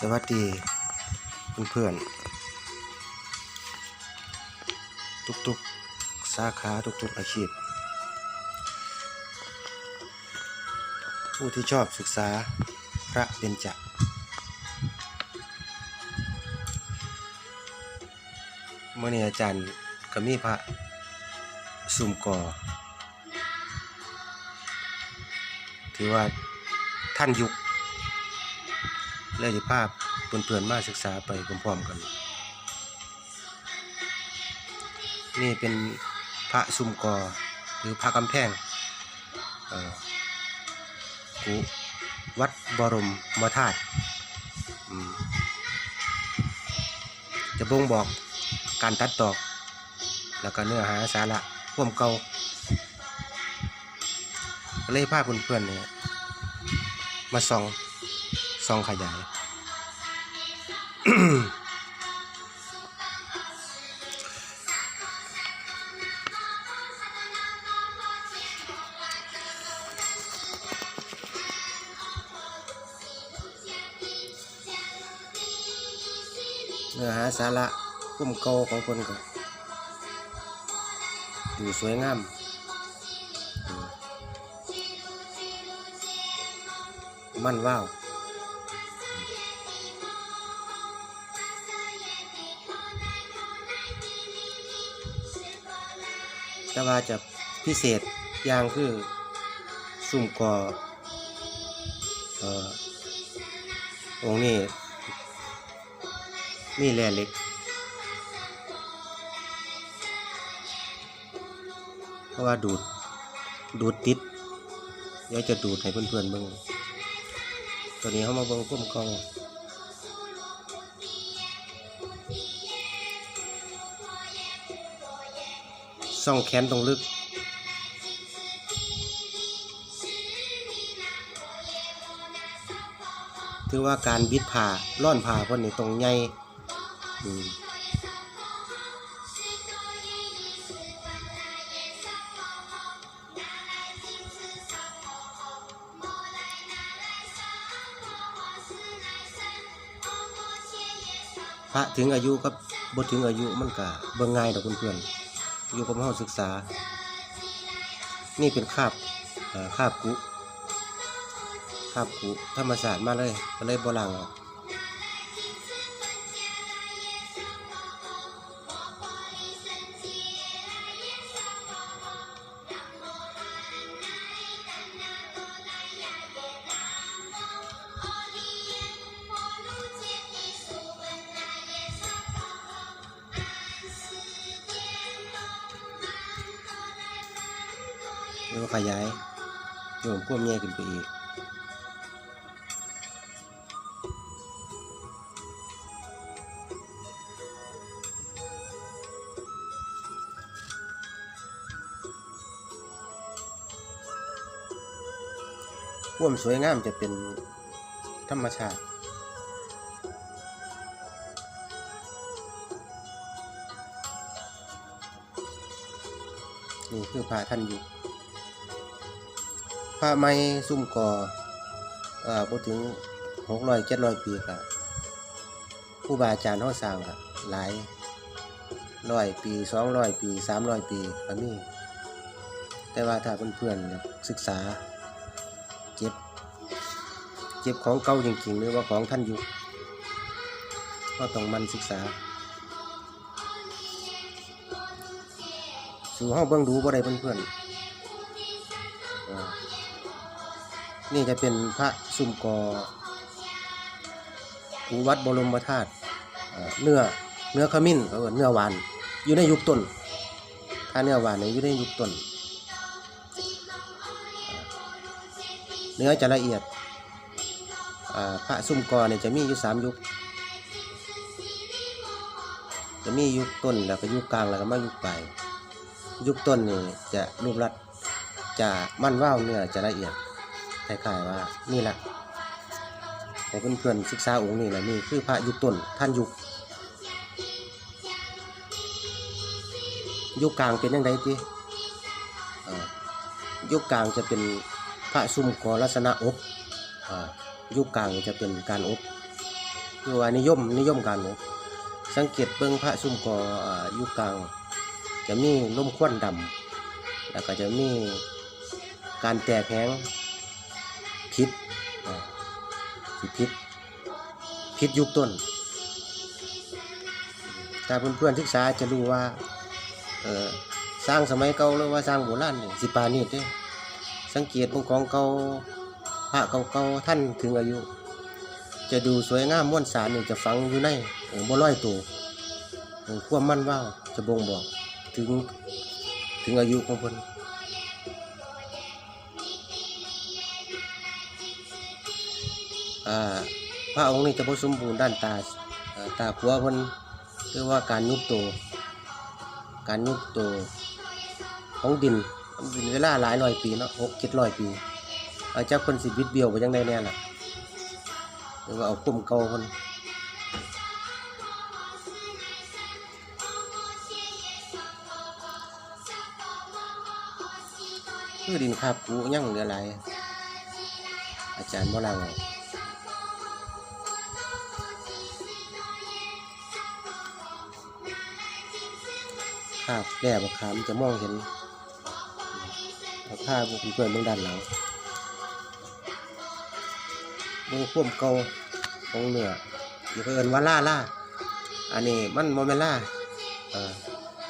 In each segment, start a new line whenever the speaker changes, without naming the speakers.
สวัสดีเพื่อนๆทุกๆสาขาทุกๆอาชีพ ผู้ที่ชอบศึกษาพระเบญจเมื่อนี้อาจารย์ก็มีพระสุมกอถือว่าท่านยุค เลยจะภาพเพื่อนๆมาศึกษาไปพร้อมๆกัน นี่เป็นพระซุมกอหรือพระกำแพงกุวัดบรมมธาตุจะบ่งบอกการตัดตอก แล้วก็เนื้อหาสาระร่วมเก่าเลยพาพเพื่อนๆเนี่ยมาส่อง ซองขยาย เนื้อหาสาระคุ้มเก่าของคนก็ดูสวยงามมันว้าว แต่ว่าจะพิเศษอย่างคือซุ่มกอเอ่อองค์นี้มีแร่เล็ก เพราะว่าดูด ดูดติด เดี๋ยวจะดูดให้เพื่อนๆเบิ่งตัวนี้เขามาเบิ่งพุ่มกอง ซ่องแขนตรงลึก ถือว่าการบิดผ่าล่อนผ่าเพ่นนี่ตรงใหญ่พระถึงอายุกับบ่ถึงอายุมันก็เบิ่งง่ายดอกเพื่อนๆ อยู่กับเฮาศึกษา นี่เป็นคาบคาบกุคาบกุธรรมศาสตร์มาเลยก็เลยบ่ล้างออก แล้วก็ขยายโยมพวกแย่ขึ้นไปอีกความสวยงามจะเป็นธรรมชาตินี่คือพระท่านอยู่ ระไม้ซุ่มกอเอ่อพูดถึงหกร้อยเจ็ดร้อยปีก็ผู้บาอาจารย์เขาสร้างก็หลายร้อยปีสองร้อยปีสามร้อยปีก็มีแต่ว่าถ้าเพื่อนๆศึกษาเก็บเก็บของเก่าจริงๆ หรือว่าของท่านยู่ก็ต้องมันศึกษา สู่ห้องเบิ่งดูบ่ได้เพื่อนๆ นี่จะเป็นพระซุ่มกอกูวัดบรมธาตุเนื้อเนื้อขมิ้นเขาเนื้อหวาน อยู่ในยุคต้น ถ้าเนื้อหวานเนี่ยอยู่ในยุคต้น เนื้อจะละเอียดพระซุ่มกอเนี่ยจะมีอยู่สามยุค จะมียุคต้นแล้วก็ยุคกลางแล้วก็มายุคปลายยุคต้นนี่จะรูปลักษณ์จะมั่นว่าวเนื้อจะละเอียด คล้ายๆว่านี่แหละให้เพื่อนๆศึกษาองค์นี้แหละนี่คือพระยุคต้นท่านยุคยุคกลางเป็นยังไงติอ่ยุคกลางจะเป็นพระซุ่มกอลักษณะอบยุคกลางจะเป็นการอบคือว่านิยมนิยมการหมกสังเกตเบิ่งพระซุ่มกออ่าอยู่กลาง จะมีล่มควันดำแล้วก็จะมีการแตกแห้ง พิษอ่าสิพิษพิษยุคต้นถ้าเพื่อนๆศึกษาจะรู้ว่าเออสร้างสมัยเก่าหรือว่าสร้างโบราณสิปานีดเด้สังเกตของของเก่าพระเก่าๆท่านถึงอายุ จะดูสวยงามม้วนสารนี่จะฝังอยู่ในบ่ร้อยตัวเออความมั่นว่าจะบ่งบอกถึงถึงอายุของเพิ่น พระองค์นี้จะบ่สมบูรณ์ด้านตาตาขัวเพิ่นเรียกว่าการยุบตัวการยุบตัวของดินมันเวลาหลายร้อยปีเนาะหกเจ็ดร้อยปีอาจจะเพิ่นสิบิดเบี้ยวไปจังไดแน่ล่ะหรือว่าเอาคุ้มเก่าคนคือดินคาบกูยังเหลือหลายอาจารย์บ่ลังเอา คาบแก่บักขามจะมองเห็นเอาผ้าพวกเพื่อนเบื้องด้านหลังมือควมเกาของเหนือมันก็เอินว่าล่าล่าอันนี้มันโมเมล่า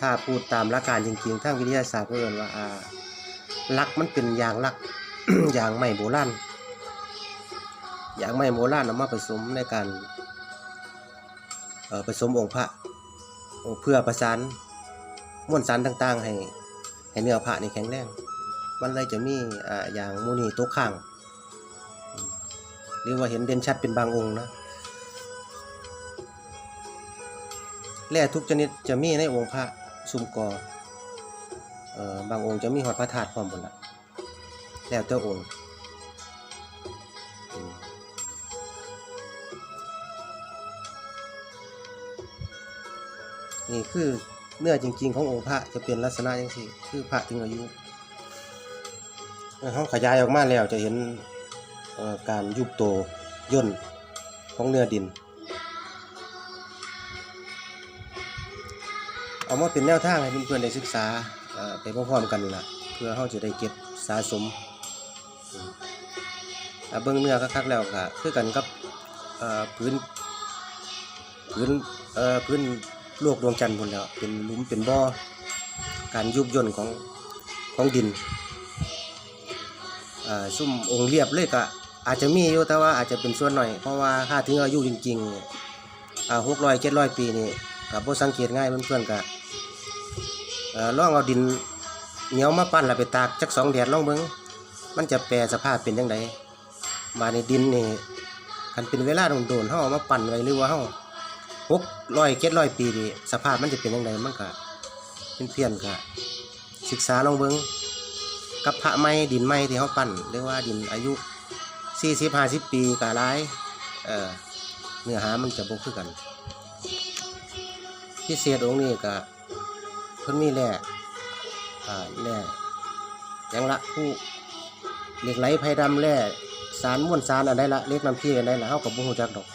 ถ้าพูดตามหลักการจริงๆทางวิทยาศาสตร์ก็เอินว่าลักมันเป็นยางลักยางไม้โบราณยางไม้โบราณเอามาผสมในการผสมองค์พระเพื่อประสาน มวลสารต่างๆ ให้ให้เนื้อพระนี่แข็งแรง มันเลยจะมีอ่าอย่างมูนีตกข้าง หรือว่าเห็นเด่นชัดเป็นบางองค์นะแร่ทุกชนิดจะมีในองค์พระซุมกอเอ่อบางองค์จะมีหอดพระธาตุพร้อมหมดละแล้วแต่องค์อืมนี่คือ เนื้อจริง ๆ ขององค์พระจะเป็นลักษณะอย่างนี้คือพระถึงอายุเขาขยายออกมาแล้วจะเห็นการยุบโตย่นของเนื้อดิน เอามาเป็นแนวทางให้เพื่อนๆได้ศึกษาไปพร้อมๆกันล่ะ เพื่อเขาจะได้เก็บสะสมอืมอ่าเบิ้งเนื้อคักๆแล้วก็คือกันกับพื้นพื้นเอ่อพื้น โลกดวงจันทร์พุ่นแล้ว เป็นลุมเป็นบ่อการยุบย่นของของดินอซุ่มองค์เรียบเลยก็อาจจะมีอยู่แต่ว่าอาจจะเป็นส่วนหน่อย เพราะว่าถ้าถึงอายุจริงๆอหกร้อยเจ็ดร้อยปีนี่กับพสังเกตง่ายเพื่อนๆก็เอ่อลองเอาดินเหนียวมาปั้นแล้วไปตากจักสองแดดล่องเบิ้งมันจะแปรสภาพเป็นยังไงมาในดินนี่คันเป็นเวลาโดนๆเขาเอามาปั้นไว้หรือว่าเขา หกร้อยเจ็ดร้อยปีนี่สภาพมันจะเป็นยังไงมันก็เพี้ยนๆก็ศึกษาลองเบิ้งกับพระไม้ดินไม้ที่เขาปั้นเรียกว่าดินอายุสี่สิบห้าสิบปีกะไรเออเนื้อหามันจะบกคือกันพิเศษองค์นี้ก็เพิ่นมีแร่แร่ยังละผู้เหล็กไหลไผ่ดำแร่สารม้วนสารอันใดละเล็กน้ำพี่อันใดละเฮากับบ่ฮู้จักดอก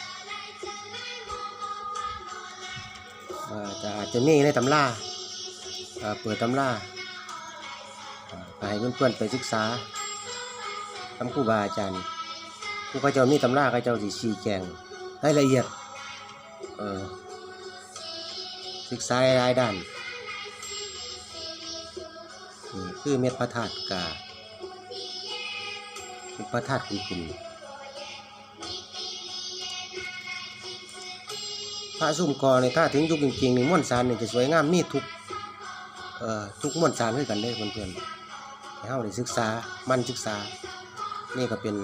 จะอาจจะมีในตำราเปิดตำราให้เพื่อนๆไปศึกษาทำครูบาอาจารย์ครูเขาเจ้ามีตำราเขาเจ้าสิชี้แจงรายละเอียดศึกษาหลายด้านคือเม็ดพระธาตุกาเม็ดพระธาตุคุณคุณ พระซุ่มกอในถ้าถึงยุคจริงๆนี่ม้วนสารนี่จะสวยงามมีทุกเอ่อทุกม้วนสารคือกันเลยเพื่อนๆให้เราได้ศึกษามันศึกษา นี่ก็เป็น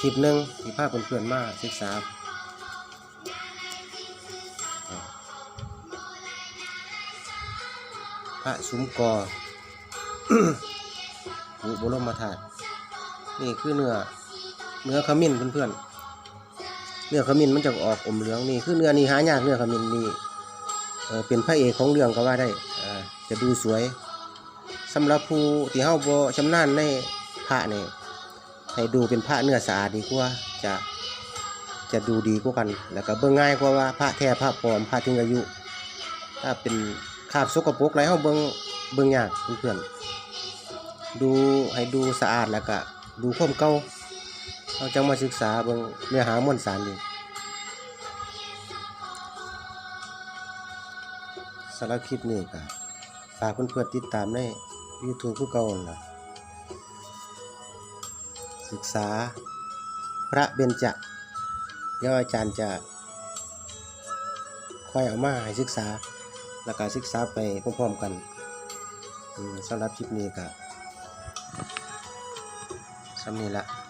คลิปหนึ่งที่พาเพื่อนๆมาศึกษาอ่าพระสุมกอบุบรมธาตุนี่คือเนื้อเนื้อขมิ้นเพื่อนๆ เนื้อขมิ้นมันจะออกอมเหลืองนี่คือเนื้อนี่หายากเนื้อขมิ้นนี่เป็นพระเอกของเรื่องก็ว่าได้จะดูสวยสำหรับผู้ที่เฮาบ่ชำนาญในพระนี่ให้ดูเป็นพระเนื้อสะอาดดีกว่าจะจะดูดีกว่ากัน แล้วก็เบิ่งง่ายกว่าว่าพระแท้พระปลอมพระทิ้งอายุ ถ้าเป็นคาบสกปรกไรเฮาเบิ่งเบิ่งยากเพื่อนๆดูให้ดูสะอาดแล้วก็ดูความเก่า เราจังมาศึกษาเบิ่งเนื้อหามวลสารนี่สำหรับคลิปนี้ก็ฝากเพื่อนๆติดตามใน YouTube คือเก่าล่ะศึกษาพระเบญจเดี๋ยวอาจารย์จะค่อยเอามาให้ศึกษาแล้วก็ศึกษาไปพร้อมๆกันสำหรับคลิปนี้ก็สำนี้ละ